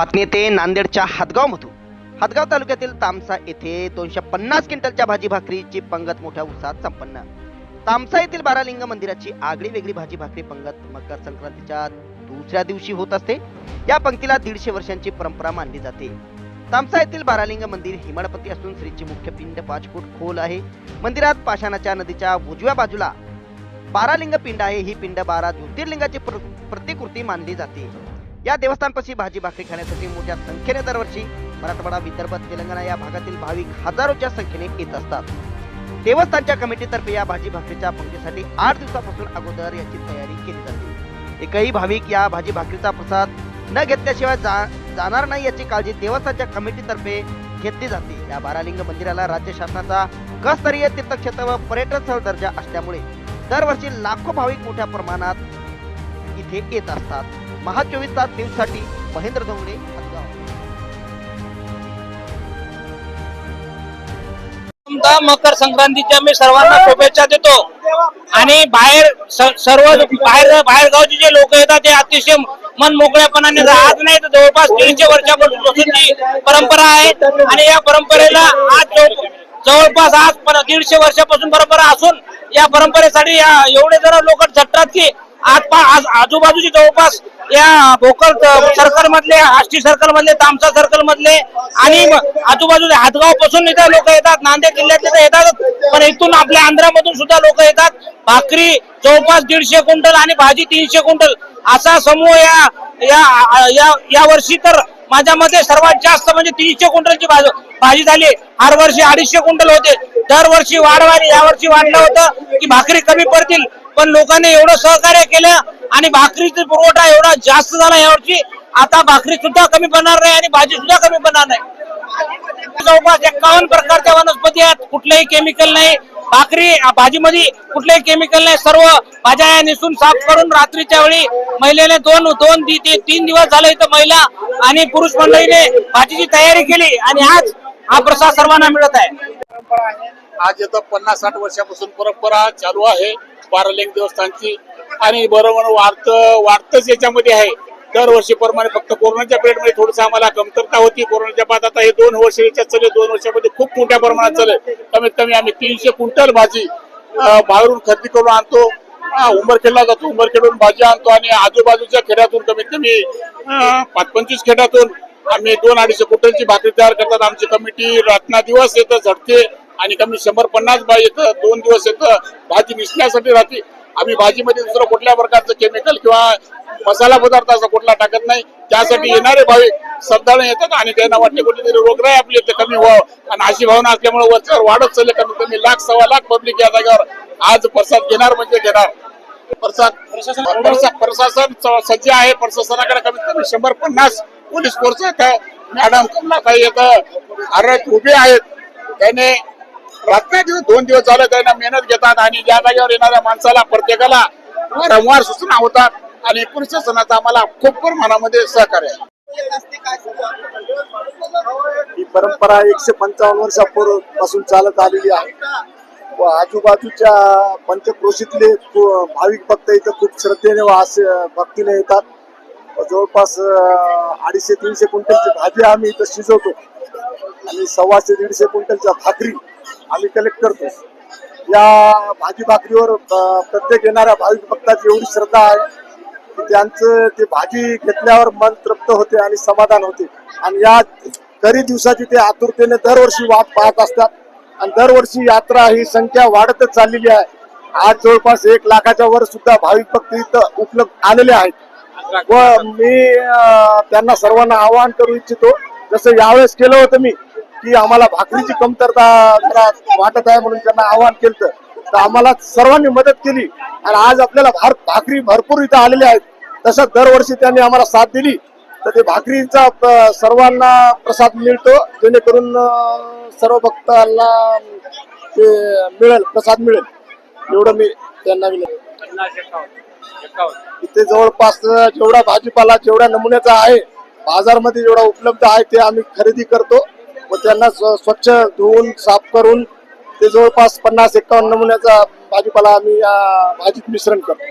बातमी येते नांदेडच्या हातगावमधून. हातगाव तालुक्यातील तामसा येथे दोनशे पन्नास क्विंटलच्या भाजी भाकरीची पंगत मोठ्या उत्साहात संपन्न. तामसा येथील बारालिंग मंदिराची आगळी वेगळी भाजी भाकरी पंगत मकर संक्रांतीच्या दुसऱ्या दिवशी होत असते. या पंक्तीला दीडशे वर्षांची परंपरा मानली जाते. तामसा येथील बारालिंग मंदिर हिमाळपती असून श्रीची मुख्य पिंड पाच फूट खोल आहे. मंदिरात पाषाणाच्या नदीच्या उजव्या बाजूला बारालिंग पिंड आहे. ही पिंड बारा ज्योतिर्लिंगाची प्र- प्रतिकृती मानली जाते. या देवस्थानपाशी भाजी भाकरी खाण्यासाठी मोठ्या संख्येने दरवर्षी मराठवाडा विदर्भ तेलंगणा या भागातील भाविक हजारोच्या संख्येने येत असतात. देवस्थानच्या कमिटीतर्फे या भाजी भाकरीच्या पंक्तीसाठी आठ दिवसापासून अगोदर याची तयारी केली जाते. एकही भाविक या भाजी भाकरीचा प्रसाद न घेतल्याशिवाय जा, जाणार नाही याची काळजी देवस्थानच्या कमिटीतर्फे घेतली जाते. या बारालिंग मंदिराला राज्य शासनाचा कस्तरीय तीर्थक्षेत्र व पर्यटन स्थळ दर्जा असल्यामुळे दरवर्षी लाखो भाविक मोठ्या प्रमाणात इथे येत असतात. महा चोवीस तास न्यूजसाठी महेंद्र धोंगडे मकर संक्रांतीच्या मी सर्वांना शुभेच्छा देतो. आणि बाहेर सर्व बाहेर बाहेर गावचे जे लोक येतात ते अतिशय मन मोकळ्यापणाने राहत नाही तर जवळपास दीडशे वर्षापासून परंपरा आहे. आणि या परंपरेला आज जवळपास आज पर- दीडशे वर्षापासून परंपरा असून या परंपरेसाठी एवढे जरा लोक झटतात की आज आजूबाजूची आज जवळपास या भोकर सर्कल मधले आष्टी सर्कल मधले तामसा सर्कल मधले आणि आजूबाजूला हातगावपासून इथं लोक येतात. नांदेड जिल्ह्यातले तर येतात. पण इथून आपल्या आंध्रामधून सुद्धा लोक येतात. भाकरी जवळपास दीडशे क्विंटल आणि भाजी तीनशे क्विंटल. असा समूह या या या या वर्षी तर माझ्या मते सर्वात जास्त म्हणजे तीनशे क्विंटलची भाजी झाली. हर वर्षी अडीचशे क्विंटल होते. दरवर्षी वाढवायला यावर्षी वाढलं होतं की भाकरी कमी पडतील. पण लोकांनी एवढं सहकार्य केलं आणि भाकरीचा पुरवठा एवढा जास्त झाला यावर्षी आता भाकरी सुद्धा कमी पडणार नाही आणि भाजी सुद्धा कमी पडणार नाही. जवळपास एकावन्न प्रकारच्या वनस्पती आहेत कुठलेही केमिकल नाही. भाकरी भाजीमध्ये कुठलेही केमिकल नाही. सर्व भाज्या या निसून साफ करून रात्रीच्या वेळी महिलेने दोन दोन ती- तीन दिवस झाले इथं महिला आणि पुरुष मंडळीने भाजीची तयारी केली आणि आज हा प्रसाद सर्वांना मिळत आहे. आज येतं पन्नास साठ वर्षापासून परंपरा चालू आहे. बारालिंग देवस्थानची. आणि बरोबर वाढत वाढतच याच्यामध्ये आहे. दरवर्षी प्रमाणे फक्त कोरोनाच्या पिरियडमध्ये थोडस आम्हाला कमतरता होती. कोरोनाच्या बाद आता हे दोन वर्ष याच्यात चालले. दोन वर्षामध्ये खूप मोठ्या प्रमाणात चालले. कमीत कमी आम्ही तीनशे क्विंटल भाजी बाहेरून खरेदी करून आणतो. उंबरखेडला जातो. उंबरखेडून भाजी आणतो. आणि आजूबाजूच्या खेड्यातून कमीत कमी पाच पंचवीस खेड्यातून आम्ही दोन अडीचशे क्विंटलची भाकरी तयार करतात. आमची कमिटी रातना दिवस येतं झडते आणि कमी शंभर पन्नास बाई येतं दोन दिवस येतं भाजी निसण्यासाठी राहते. आम्ही भाजीमध्ये दुसरं कुठल्या प्रकारचं केमिकल किंवा मसाला पदार्थ असा कुठला टाकत नाही. त्यासाठी येणारे भाविक श्रद्धाळू येतात आणि त्यांना वाटते कुठेतरी रोगराई आपली इथे कमी व्हावं. आणि अशी भावना असल्यामुळे वरच्यावर वाढत चालले कमीत कमी लाख सव्वा लाख पब्लिक या जागेवर आज प्रसाद घेणार म्हणजे घेणार. प्रसाद प्रशासन सज्ज आहे. प्रशासनाकडे कमीत कमी शंभर पन्नास पोलीस फोर्स येतं मॅडम कमलाताई येतं? आरत उभे आहेत. त्याने रात्र दिवस दोन दिवस झाले त्यांना मेहनत घेतात आणि ज्या जागेवर येणाऱ्या माणसाला प्रत्येकाला वारंवार सूचना होतात आणि प्रशासनाचा आम्हाला खूप मनामध्ये सहकार्य आहे. ही परंपरा एकशे पंचावन्न वर्षापूर्वपासून चालत आलेली आहे. व आजूबाजूच्या पंचक्रोशीतले भाविक भक्त इथं खूप श्रद्धेने व भक्तीने येतात. जवळपास अडीचशे तीनशे क्विंटलची भाजी आम्ही इथं शिजवतो. आणि सव्वाशे दीडशे क्विंटलच्या भाकरी आम्ही कलेक्ट करतो. या भाजी भाकरीवर प्रत्येक येणाऱ्या भाविक भक्ताची एवढी श्रद्धा आहे की त्यांचं ते भाजी घेतल्यावर मन तृप्त होते आणि समाधान होते. आणि या तरी दिवसाची ते आतुरतेने दरवर्षी वाट पाहत असतात. आणि दरवर्षी यात्रा ही संख्या वाढतच चाललेली आहे. आज जवळपास एक लाखाच्या वर सुद्धा भाविक भक्त इथं उपलब्ध आलेले आहेत. व मी त्यांना सर्वांना आवाहन करू इच्छितो जसं यावेळेस केलं होतं मी की आम्हाला भाकरीची कमतरता जरा वाटत आहे म्हणून त्यांना आवाहन केलं तर आम्हाला सर्वांनी मदत केली. आणि आज आपल्याला भार भाकरी भरपूर इथं आलेल्या आहेत. तसं दरवर्षी त्यांनी आम्हाला साथ दिली. तर ते भाकरीचा सर्वांना प्रसाद मिळतो जेणेकरून सर्व भक्तांना ते मिळेल प्रसाद मिळेल. एवढं मी त्यांना विनंती इथे जवळपास जेवढा भाजीपाला जेवढ्या नमुन्याचा आहे बाजारमध्ये जेवढा उपलब्ध आहे ते आम्ही खरेदी करतो व त्यांना स्व- स्वच्छ धुवून साफ करून ते जवळपास पन्नास एकावन्न नमुन्याचा भाजीपाला आम्ही भाजीत मिश्रण करतो.